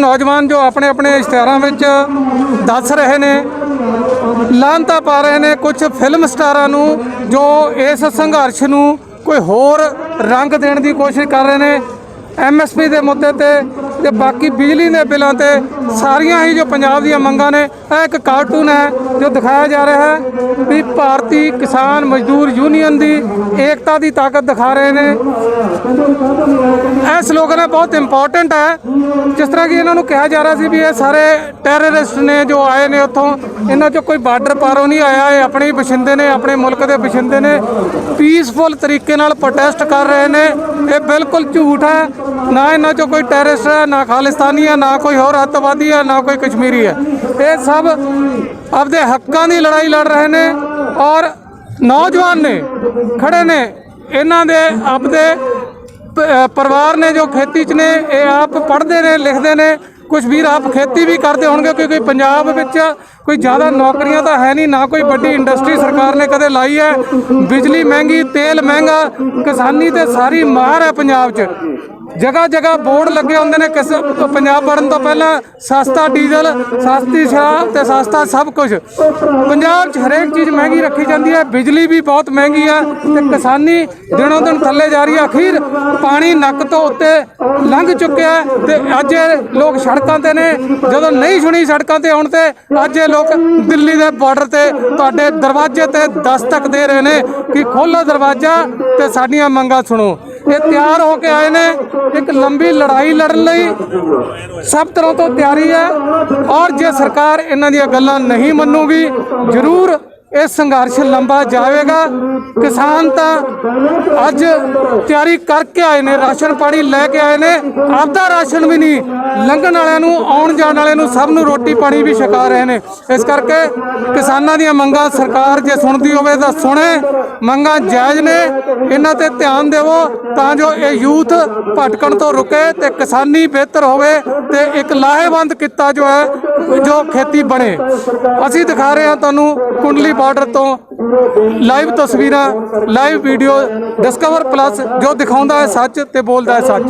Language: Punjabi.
ਨੌਜਵਾਨ ਜੋ ਆਪਣੇ ਆਪਣੇ ਇਸ਼ਤਿਹਾਰਾਂ ਵਿੱਚ ਦੱਸ ਰਹੇ ਨੇ ਲਾਂਤਾ ਪਾ ਰਹੇ ਨੇ ਕੁਝ ਫਿਲਮ ਸਟਾਰਾਂ ਨੂੰ ਜੋ ਇਸ ਸੰਘਰਸ਼ ਨੂੰ ਕੋਈ ਹੋਰ ਰੰਗ ਦੇਣ ਦੀ ਕੋਸ਼ਿਸ਼ ਕਰ ਰਹੇ ਨੇ। ਐਮਐਸਪੀ ਦੇ ਮੁੱਦੇ ਤੇ ਤੇ ਬਾਕੀ ਬਿਜਲੀ ਦੇ ਬਿੱਲਾਂ ਤੇ ਸਾਰੀਆਂ ਹੀ ਜੋ ਪੰਜਾਬ ਦੀਆਂ ਮੰਗਾਂ ਨੇ, ਇਹ ਇੱਕ ਕਾਰਟੂਨ ਹੈ ਜੋ ਦਿਖਾਇਆ ਜਾ ਰਿਹਾ ਹੈ ਵੀ ਭਾਰਤੀ ਕਿਸਾਨ ਮਜ਼ਦੂਰ ਯੂਨੀਅਨ ਦੀ ਏਕਤਾ ਦੀ ਤਾਕਤ ਦਿਖਾ ਰਹੇ ਨੇ। ਇਹ ਸਲੋਗਨ ਹੈ, ਬਹੁਤ ਇੰਪੋਰਟੈਂਟ ਹੈ। ਜਿਸ ਤਰ੍ਹਾਂ ਕਿ ਇਹਨਾਂ ਨੂੰ ਕਿਹਾ ਜਾ ਰਿਹਾ ਸੀ ਵੀ ਇਹ ਸਾਰੇ ਟੈਰਰਿਸਟ ਨੇ ਜੋ ਆਏ ਨੇ ਉੱਥੋਂ, ਇਹਨਾਂ 'ਚੋਂ ਕੋਈ ਬਾਰਡਰ ਪਾਰੋਂ ਨਹੀਂ ਆਇਆ, ਇਹ ਆਪਣੇ ਹੀ ਬਸ਼ਿੰਦੇ ਨੇ, ਆਪਣੇ ਮੁਲਕ ਦੇ ਬਸ਼ਿੰਦੇ ਨੇ। ਪੀਸਫੁਲ ਤਰੀਕੇ ਨਾਲ ਪ੍ਰੋਟੈਸਟ ਕਰ ਰਹੇ ਨੇ। ਇਹ ਬਿਲਕੁਲ ਝੂਠ ਹੈ, ਨਾ ਇਹਨਾਂ 'ਚੋਂ ਕੋਈ ਟੈਰਰਿਸਟ ਹੈ ਨਾ ਖਾਲਿਸਤਾਨੀ ਹੈ, ਨਾ ਕੋਈ ਹੋਰ ਅੱਤਵਾਦੀ ਹੈ, ਨਾ ਕੋਈ ਕਸ਼ਮੀਰੀ ਹੈ। ਇਹ ਸਭ ਆਪਦੇ ਹੱਕਾਂ ਦੀ ਲੜਾਈ ਲੜ ਰਹੇ ਨੇ ਔਰ ਨੌਜਵਾਨ ਨੇ, ਖੜੇ ਨੇ। ਇਹਨਾਂ ਦੇ ਆਪਦੇ ਪਰਿਵਾਰ ਨੇ ਜੋ ਖੇਤੀ 'ਚ ਨੇ, ਇਹ ਆਪ ਪੜ੍ਹਦੇ ਨੇ, ਲਿਖਦੇ ਨੇ। ਕੁਝ ਵੀਰ ਆਪ ਖੇਤੀ ਵੀ ਕਰਦੇ ਹੋਣਗੇ ਕਿਉਂਕਿ ਪੰਜਾਬ ਵਿੱਚ ਕੋਈ ਜ਼ਿਆਦਾ ਨੌਕਰੀਆਂ ਤਾਂ ਹੈ ਨਹੀਂ, ਨਾ ਕੋਈ ਵੱਡੀ ਇੰਡਸਟਰੀ ਸਰਕਾਰ ਨੇ ਕਦੇ ਲਾਈ ਹੈ। ਬਿਜਲੀ ਮਹਿੰਗੀ, ਤੇਲ ਮਹਿੰਗਾ, ਕਿਸਾਨੀ ਤੇ ਸਾਰੀ ਮਾਰ ਹੈ ਪੰਜਾਬ 'ਚ। ਜਗ੍ਹਾ ਜਗ੍ਹਾ ਬੋਰਡ ਲੱਗੇ ਹੁੰਦੇ ਨੇ, ਕਿਸ ਪੰਜਾਬ ਵੜਨ ਤੋਂ ਪਹਿਲਾਂ ਸਸਤਾ ਡੀਜ਼ਲ, ਸਸਤੀ ਸ਼ਰਾਬ ਤੇ ਸਸਤਾ ਸਭ ਕੁਝ ਪੰਜਾਬ 'ਚ ਹਰੇਕ ਚੀਜ਼ ਮਹਿੰਗੀ ਰੱਖੀ ਜਾਂਦੀ ਹੈ, ਬਿਜਲੀ ਵੀ ਬਹੁਤ ਮਹਿੰਗੀ ਹੈ ਤੇ ਕਿਸਾਨੀ ਦਿਨੋਂ ਦਿਨ ਥੱਲੇ ਜਾ ਰਹੀ ਹੈ। ਅਖੀਰ ਪਾਣੀ ਨੱਕ ਤੋਂ ਉੱਤੇ ਲੰਘ ਚੁੱਕਿਆ ਹੈ ਤੇ ਅੱਜ ਲੋਕ ਸੜਕਾਂ ਤੇ ਨੇ। ਜਦੋਂ ਨਹੀਂ ਸੁਣੀ ਸੜਕਾਂ ਤੇ ਆਉਣ ਤੇ ਅੱਜ ਇਹ ਲੋਕ ਦਿੱਲੀ ਦੇ ਬਾਰਡਰ ਤੇ ਤੁਹਾਡੇ ਦਰਵਾਜ਼ੇ ਤੇ ਦਸਤਕ ਦੇ ਰਹੇ ਨੇ ਕਿ ਖੋਲੋ ਦਰਵਾਜ਼ਾ ਤੇ ਸਾਡੀਆਂ ਮੰਗਾਂ ਸੁਣੋ। ਇਹ ਤਿਆਰ ਹੋ ਕੇ ਆਏ ਨੇ ਇੱਕ ਲੰਬੀ ਲੜਾਈ ਲੜਨ ਲਈ। ਸਭ ਤਰ੍ਹਾਂ ਤੋਂ ਤਿਆਰੀ ਹੈ ਔਰ ਜੇ ਸਰਕਾਰ ਇਹਨਾਂ ਦੀਆਂ ਗੱਲਾਂ ਨਹੀਂ ਮੰਨੂਗੀ, ਜ਼ਰੂਰ ਇਹ ਸੰਘਰਸ਼ ਲੰਬਾ ਜਾਵੇਗਾ। ਕਿਸਾਨ ਤਾਂ ਅੱਜ ਤਿਆਰੀ ਕਰਕੇ ਆਏ ਨੇ, ਰਾਸ਼ਨ ਪਾਣੀ ਲੈ ਕੇ ਆਏ ਨੇ। ਆਪਦਾ ਰਾਸ਼ਨ ਵੀ ਨਹੀਂ, ਲੰਘਣ ਵਾਲਿਆਂ ਨੂੰ, ਆਉਣ ਜਾਣ ਵਾਲਿਆਂ ਨੂੰ ਸਭ ਨੂੰ ਰੋਟੀ ਪਾਣੀ ਵੀ ਛਕਾ ਰਹੇ ਨੇ। ਇਸ ਕਰਕੇ ਕਿਸਾਨਾਂ ਦੀਆਂ ਮੰਗਾਂ ਸਰਕਾਰ ਜੇ ਸੁਣਦੀ ਹੋਵੇ ਤਾਂ ਸੁਣੇ, ਮੰਗਾਂ ਜਾਇਜ਼ ਨੇ। ਇਹਨਾਂ ਤੇ ਧਿਆਨ ਦੇਵੋ ਤਾਂ ਜੋ ਇਹ ਯੂਥ ਭਟਕਣ ਤੋਂ ਰੁਕੇ ਤੇ ਕਿਸਾਨੀ ਬਿਹਤਰ ਹੋਵੇ ਤੇ ਇੱਕ ਲਾਹੇਵੰਦ ਕਿੱਤਾ ਜੋ ਹੈ, ਜੋ ਖੇਤੀ ਬਣੇ। ਅਸੀਂ ਦਿਖਾ ਰਹੇ ਹਾਂ ਤੁਹਾਨੂੰ ਕੁੰਡਲੀ ਬਾਰਡਰ ਤੋਂ ਲਾਈਵ ਤਸਵੀਰਾਂ ਲਾਈਵ ਵੀਡੀਓ ਡਿਸਕਵਰ ਪਲੱਸ ਜੋ ਦਿਖਾਉਂਦਾ ਹੈ ਸੱਚ ਤੇ ਬੋਲਦਾ ਹੈ ਸੱਚ।